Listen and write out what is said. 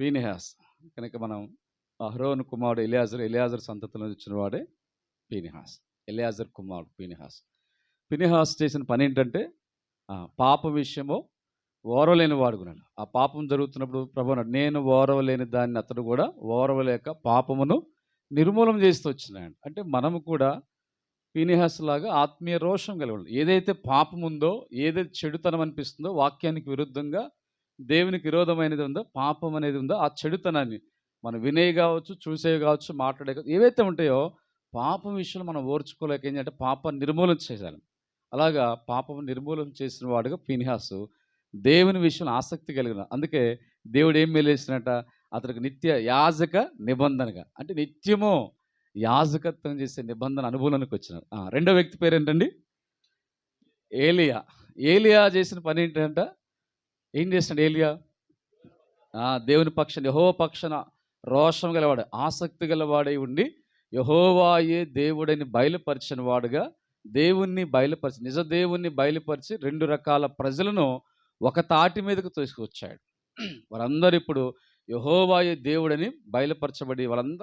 పీనిహాస్. కనుక మనం అహరోన్ కుమారుడు ఎలియాజర్ ఎలియాజర్ సంతతిలో వచ్చిన వాడే పీనిహాస్. ఎలియాజర్ కుమారుడు పీనిహాస్. పీనిహాస్ చేసిన పని ఏంటంటే పాపం పాప విషయము ఓరవలేని వాడుకున్నాడు ఆ పాపం జరుగుతున్నప్పుడు ప్రభు నేను ఓరవలేని దాన్ని అతడు కూడా ఓరవలేక పాపమును నిర్మూలన చేస్తూ వచ్చినాడు. అంటే మనము కూడా పీనిహాస్ లాగా ఆత్మీయ రోషం కలిగి ఏదైతే పాపం ఉందో ఏదైతే చెడుతనం అనిపిస్తుందో వాక్యానికి విరుద్ధంగా దేవునికి విరోధమైనది ఉందో పాపం అనేది ఉందో ఆ చెడుతనాన్ని మనం వినేవి కావచ్చు చూసేవి కావచ్చు మాట్లాడే కావచ్చు, ఏవైతే ఉంటాయో పాపం విషయంలో మనం ఓర్చుకోలేక ఏంటంటే పాప నిర్మూలన చేయాలి అలాగా పాపం నిర్మూలన చేసిన వాడుగా పీనిహాసు దేవుని విషయంలో ఆసక్తి కలిగిన అందుకే దేవుడు ఏం మేలేసినట్ట అతనికి నిత్య యాజక నిబంధనగా అంటే నిత్యము యాజకత్వం చేసే నిబంధన అనుభవంలోకి వచ్చినారు రెండో వ్యక్తి పేరు ఏంటండి ఏలియా. ఏలియా చేసిన పని ఏంటంటే? ఏం చేసినాడు ఏలియా? దేవుని పక్షాన యహో పక్షాన రోషం గలవాడు ఆసక్తి గలవాడై ఉండి యహోవాయే దేవుడని బయలుపరిచిన వాడుగా దేవుణ్ణి బయలుపరిచి నిజ దేవుణ్ణి బయలుపరిచి రెండు రకాల ప్రజలను ఒక తాటి మీదకు తీసుకొచ్చాడు. వారందరూ ఇప్పుడు యహోవాయే దేవుడని బయలుపరచబడి వాళ్ళందరూ